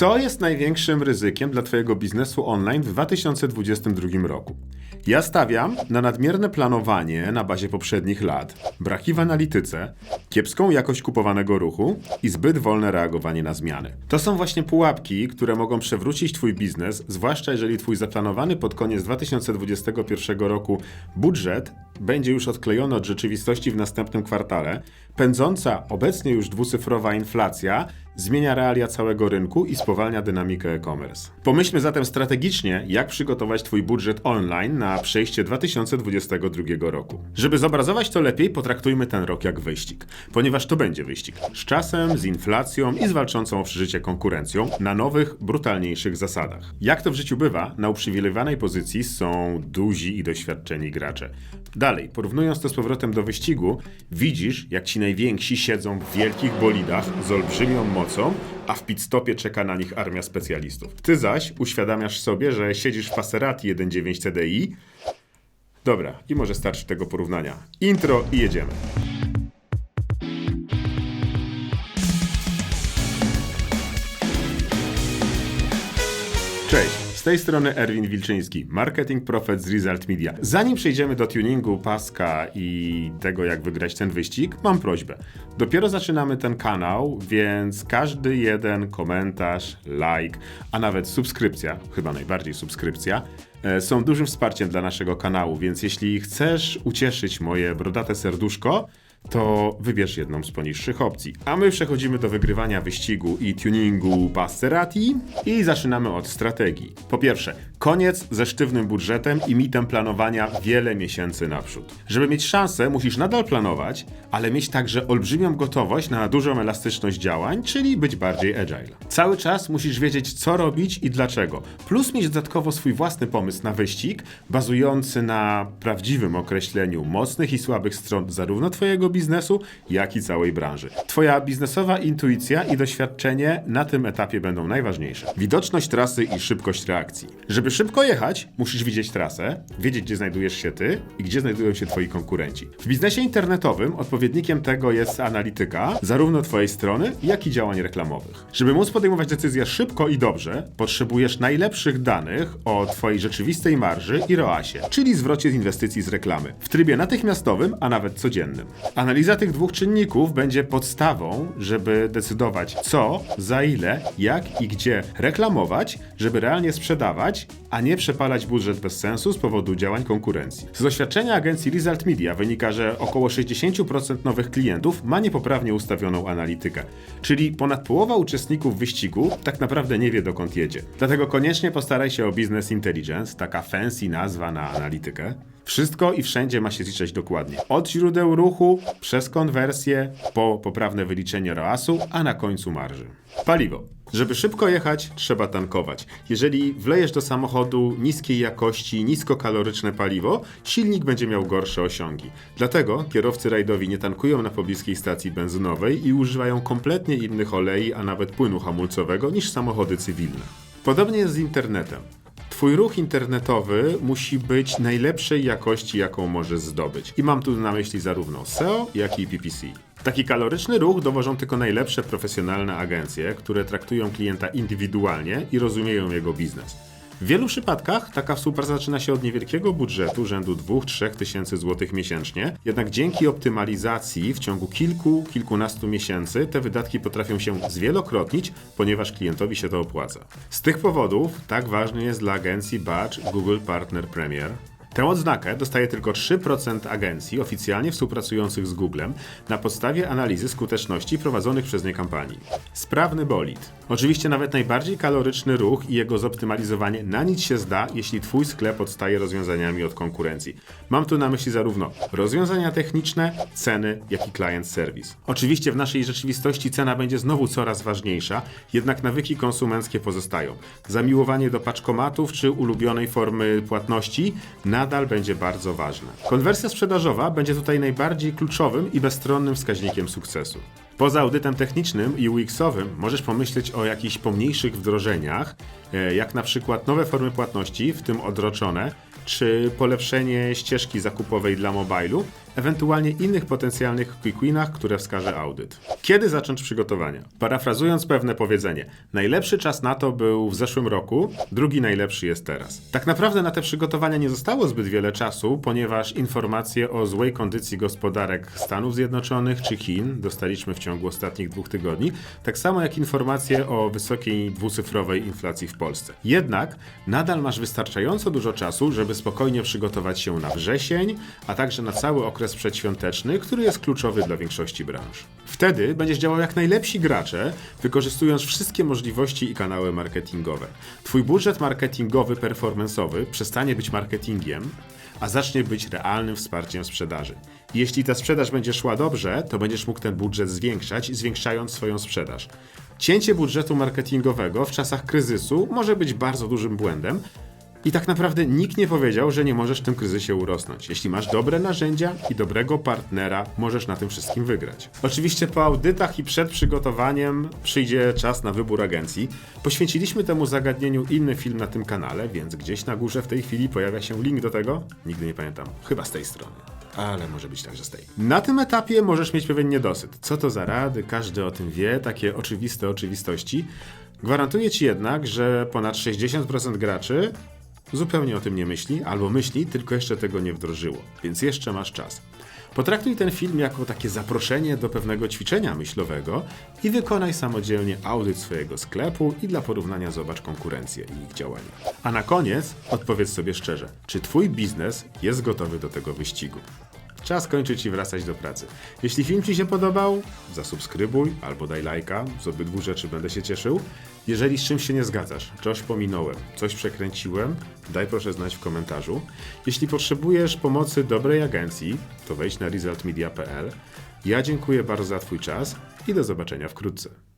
Co jest największym ryzykiem dla Twojego biznesu online w 2022 roku? Ja stawiam na nadmierne planowanie na bazie poprzednich lat, braki w analityce, kiepską jakość kupowanego ruchu i zbyt wolne reagowanie na zmiany. To są właśnie pułapki, które mogą przewrócić Twój biznes, zwłaszcza jeżeli Twój zaplanowany pod koniec 2021 roku budżet będzie już odklejony od rzeczywistości w następnym kwartale, pędząca obecnie już dwucyfrowa inflacja zmienia realia całego rynku i spowalnia dynamikę e-commerce. Pomyślmy zatem strategicznie, jak przygotować Twój budżet online na przejście 2022 roku. Żeby zobrazować to lepiej, potraktujmy ten rok jak wyścig, ponieważ to będzie wyścig. Z czasem, z inflacją i z walczącą o przeżycie konkurencją na nowych, brutalniejszych zasadach. Jak to w życiu bywa, na uprzywilejowanej pozycji są duzi i doświadczeni gracze. Dalej, porównując to z powrotem do wyścigu, widzisz, jak ci najwięksi siedzą w wielkich bolidach z olbrzymią mocą, a w pit-stopie czeka na nich armia specjalistów. Ty zaś uświadamiasz sobie, że siedzisz w Passerati 1.9 TDI. Dobra, i może starczy tego porównania. Intro i jedziemy. Cześć, z tej strony Erwin Wilczyński, Marketing Profet z Result Media. Zanim przejdziemy do tuningu paska i tego, jak wygrać ten wyścig, mam prośbę. Dopiero zaczynamy ten kanał, więc każdy jeden komentarz, like, a nawet subskrypcja, chyba najbardziej subskrypcja, e, są dużym wsparciem dla naszego kanału, więc jeśli chcesz ucieszyć moje brodate serduszko, to wybierz jedną z poniższych opcji. A my przechodzimy do wygrywania wyścigu i tuningu Passerati i zaczynamy od strategii. Po pierwsze, koniec ze sztywnym budżetem i mitem planowania wiele miesięcy naprzód. Żeby mieć szansę, musisz nadal planować, ale mieć także olbrzymią gotowość na dużą elastyczność działań, czyli być bardziej agile. Cały czas musisz wiedzieć, co robić i dlaczego. Plus mieć dodatkowo swój własny pomysł na wyścig, bazujący na prawdziwym określeniu mocnych i słabych stron zarówno Twojego biznesu, jak i całej branży. Twoja biznesowa intuicja i doświadczenie na tym etapie będą najważniejsze. Widoczność trasy i szybkość reakcji. Żeby szybko jechać, musisz widzieć trasę, wiedzieć, gdzie znajdujesz się ty i gdzie znajdują się twoi konkurenci. W biznesie internetowym odpowiednikiem tego jest analityka, zarówno twojej strony, jak i działań reklamowych. Żeby móc podejmować decyzje szybko i dobrze, potrzebujesz najlepszych danych o twojej rzeczywistej marży i ROASie, czyli zwrocie z inwestycji z reklamy, w trybie natychmiastowym, a nawet codziennym. Analiza tych dwóch czynników będzie podstawą, żeby decydować co, za ile, jak i gdzie reklamować, żeby realnie sprzedawać, a nie przepalać budżet bez sensu z powodu działań konkurencji. Z doświadczenia agencji Result Media wynika, że około 60% nowych klientów ma niepoprawnie ustawioną analitykę, czyli ponad połowa uczestników wyścigu tak naprawdę nie wie dokąd jedzie. Dlatego koniecznie postaraj się o Business Intelligence, taka fancy nazwa na analitykę. Wszystko i wszędzie ma się liczyć dokładnie. Od źródeł ruchu, przez konwersję, po poprawne wyliczenie ROAS-u, a na końcu marży. Paliwo. Żeby szybko jechać, trzeba tankować. Jeżeli wlejesz do samochodu niskiej jakości, niskokaloryczne paliwo, silnik będzie miał gorsze osiągi. Dlatego kierowcy rajdowi nie tankują na pobliskiej stacji benzynowej i używają kompletnie innych olei, a nawet płynu hamulcowego niż samochody cywilne. Podobnie jest z internetem. Twój ruch internetowy musi być najlepszej jakości, jaką możesz zdobyć. I mam tu na myśli zarówno SEO, jak i PPC. Taki kaloryczny ruch dowożą tylko najlepsze profesjonalne agencje, które traktują klienta indywidualnie i rozumieją jego biznes. W wielu przypadkach taka współpraca zaczyna się od niewielkiego budżetu rzędu 2-3 tysięcy złotych miesięcznie, jednak dzięki optymalizacji w ciągu kilku, kilkunastu miesięcy te wydatki potrafią się zwielokrotnić, ponieważ klientowi się to opłaca. Z tych powodów tak ważny jest dla agencji badge Google Partner Premier, Tę odznakę dostaje tylko 3% agencji oficjalnie współpracujących z Googlem na podstawie analizy skuteczności prowadzonych przez nie kampanii. Sprawny bolid. Oczywiście nawet najbardziej kaloryczny ruch i jego zoptymalizowanie na nic się zda, jeśli Twój sklep odstaje rozwiązaniami od konkurencji. Mam tu na myśli zarówno rozwiązania techniczne, ceny, jak i client service. Oczywiście w naszej rzeczywistości cena będzie znowu coraz ważniejsza, jednak nawyki konsumenckie pozostają. Zamiłowanie do paczkomatów czy ulubionej formy płatności nadal będzie bardzo ważne. Konwersja sprzedażowa będzie tutaj najbardziej kluczowym i bezstronnym wskaźnikiem sukcesu. Poza audytem technicznym i UX-owym możesz pomyśleć o jakichś pomniejszych wdrożeniach, e, jak na przykład nowe formy płatności, w tym odroczone, czy polepszenie ścieżki zakupowej dla mobilu, ewentualnie innych potencjalnych quick winach, które wskaże audyt. Kiedy zacząć przygotowania? Parafrazując pewne powiedzenie, najlepszy czas na to był w zeszłym roku, drugi najlepszy jest teraz. Tak naprawdę na te przygotowania nie zostało zbyt wiele czasu, ponieważ informacje o złej kondycji gospodarek Stanów Zjednoczonych czy Chin dostaliśmy w ciągu ostatnich dwóch tygodni, tak samo jak informacje o wysokiej dwucyfrowej inflacji w Polsce. Jednak nadal masz wystarczająco dużo czasu, żeby spokojnie przygotować się na wrzesień, a także na cały okres przedświąteczny, który jest kluczowy dla większości branż. Wtedy będziesz działał jak najlepsi gracze, wykorzystując wszystkie możliwości i kanały marketingowe. Twój budżet marketingowy, performanceowy przestanie być marketingiem, a zacznie być realnym wsparciem sprzedaży. Jeśli ta sprzedaż będzie szła dobrze, to będziesz mógł ten budżet zwiększać, zwiększając swoją sprzedaż. Cięcie budżetu marketingowego w czasach kryzysu może być bardzo dużym błędem, i tak naprawdę nikt nie powiedział, że nie możesz w tym kryzysie urosnąć. Jeśli masz dobre narzędzia i dobrego partnera, możesz na tym wszystkim wygrać. Oczywiście po audytach i przed przygotowaniem przyjdzie czas na wybór agencji. Poświęciliśmy temu zagadnieniu inny film na tym kanale, więc gdzieś na górze w tej chwili pojawia się link do tego. Nigdy nie pamiętam, chyba z tej strony. Ale może być także z tej. Na tym etapie możesz mieć pewien niedosyt. Co to za rady? Każdy o tym wie, takie oczywiste oczywistości. Gwarantuję ci jednak, że ponad 60% graczy zupełnie o tym nie myśli, albo myśli, tylko jeszcze tego nie wdrożyło, więc jeszcze masz czas. Potraktuj ten film jako takie zaproszenie do pewnego ćwiczenia myślowego i wykonaj samodzielnie audyt swojego sklepu i dla porównania zobacz konkurencję i ich działania. A na koniec odpowiedz sobie szczerze, czy Twój biznes jest gotowy do tego wyścigu. Czas kończyć i wracać do pracy. Jeśli film Ci się podobał, zasubskrybuj albo daj lajka, z obydwu rzeczy będę się cieszył. Jeżeli z czymś się nie zgadzasz, coś pominąłem, coś przekręciłem, daj proszę znać w komentarzu. Jeśli potrzebujesz pomocy dobrej agencji, to wejdź na resultmedia.pl. Ja dziękuję bardzo za Twój czas i do zobaczenia wkrótce.